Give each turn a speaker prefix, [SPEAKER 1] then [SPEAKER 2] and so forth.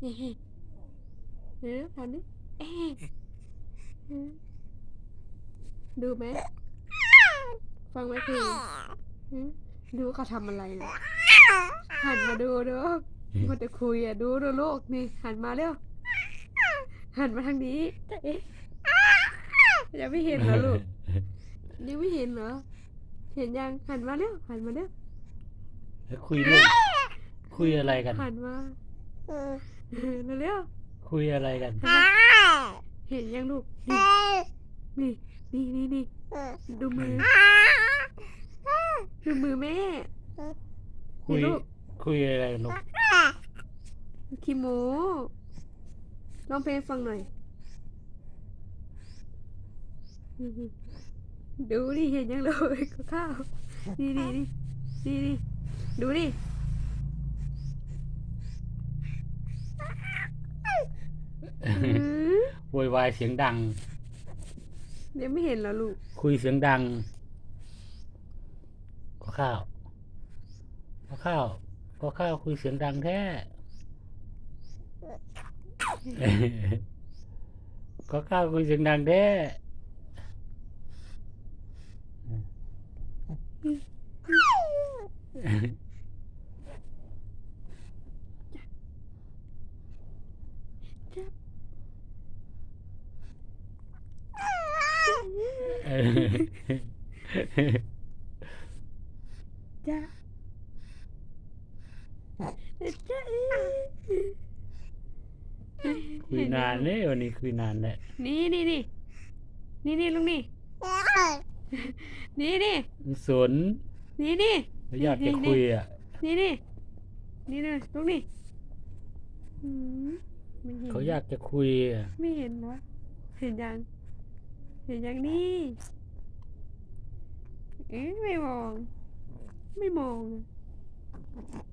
[SPEAKER 1] เฮ้เฮ้ทำดิดูไหม ฟังไหมพลงหึดูเขาทำอะไรนะหันมาดูดูมันจะคุยอะดูดูลูกนี่ หันมาเร็ว หันมาทางนี้เอ๊ะยังไม่เห็นเหรอลูกยังไม่เห็นเหรอ เห็นยังหันมาเร็วหันมาเร็ว
[SPEAKER 2] แล้วคุยเรื่องคุยอะไรกัน
[SPEAKER 1] หันมา เร็ว
[SPEAKER 2] คุยอะไรกัน
[SPEAKER 1] ๆเห็นยังลูก นี่ นี่นี่นี่ดูมือ ดูมือแม่
[SPEAKER 2] คุย
[SPEAKER 1] ลูก
[SPEAKER 2] คุยอะไรกันลูก
[SPEAKER 1] คิโมร้องเพลงฟังหน่อย ดูดิเห็นยังเลยกับข้าวนี่นี่นี่นี่นี่ดูดิ อืม
[SPEAKER 2] โวยวายเสียงดัง
[SPEAKER 1] ยังไม่เห็นเหรอลูก
[SPEAKER 2] คุยเสียงดังก็ข้าวก็ข้าวก็ข้าวคุยเสียงดังแท้ก็ข้าวคุยเสียงดังแท้
[SPEAKER 1] จ้าจ้า
[SPEAKER 2] คุยนานเลยวันนี้คุยนานแหละ
[SPEAKER 1] นี่นี่นี่นี่นี่ลุงนี่ นี่นี่
[SPEAKER 2] สน
[SPEAKER 1] นี่นี่
[SPEAKER 2] อยากจะคุยอะ
[SPEAKER 1] นี่นี่นี่นะลุงนี่อืมไม่เห็น
[SPEAKER 2] เขาอยากจะคุยอะ
[SPEAKER 1] ไม่เห็นวะเห็นยัง เห็นอย่างนี้เอ๊ะไม่มอง ไม่มองอะ